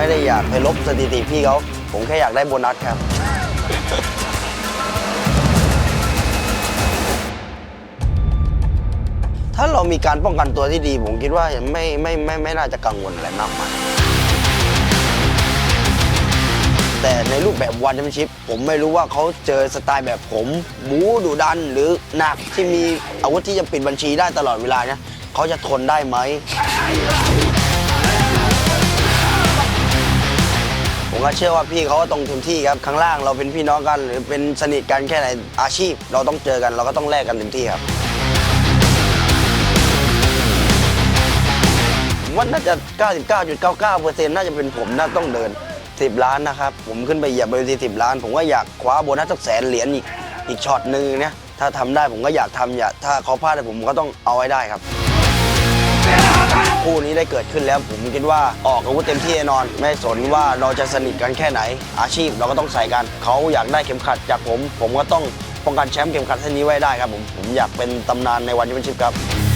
ไม่ได้อยากไปลบสถิติพี่เขา ผมแค่อยากได้โบนัสครับ ถ้าเรามีการป้องกันตัวที่ดี ผมคิดว่าไม่ไม่ไม่ไม่น่าจะกังวลอะไรมากมายแต่ในรูปแบบวันแชมเปี้ยนชิพผมไม่รู้ว่าเขาเจอสไตล์แบบผมบูดุดันหรือหนักที่มีอาวุธที่จะปิดบัญชีได้ตลอดเวลาเนี่ยเขาจะทนได้ไหม ผมก็เชื่อว่าพี่เขาก็ต้องเต็มที่ครับข้างล่างเราเป็นพี่น้องกัน หรือเป็นสนิทกันแค่ไหนอาชีพ เราต้องเจอกันเราก็ต้องแลกกันเต็มที่ครับผมว่าน่าจะ 99.99%น่าจะเป็นผมน่าต้องเดิน 10 ล้านนะครับ ผมขึ้นไปเหยียบบริษัท10 ล้าน ผมก็อยากคว้าโบนัสสักแสนเหรียญอีกอีกช็อตหนึ่งเนี่ยถ้าทำได้ผมก็อยากทำอย่าถ้าเขาพลาดผมก็ต้องเอาไว้ได้ครับ คู่นี้ได้เกิดขึ้นแล้วผมคิดว่าออกอาวุธเต็มที่แน่นอน ไม่สนว่าเราจะสนิทกันแค่ไหน อาชีพเราก็ต้องใส่กัน เขาอยากได้เข็มขัดจากผม ผมก็ต้องป้องกันแชมป์เข็มขัดเส้นนี้ไว้ได้ครับผมผมอยากเป็นตำนานในวันแชมเปี้ยนชิพครับ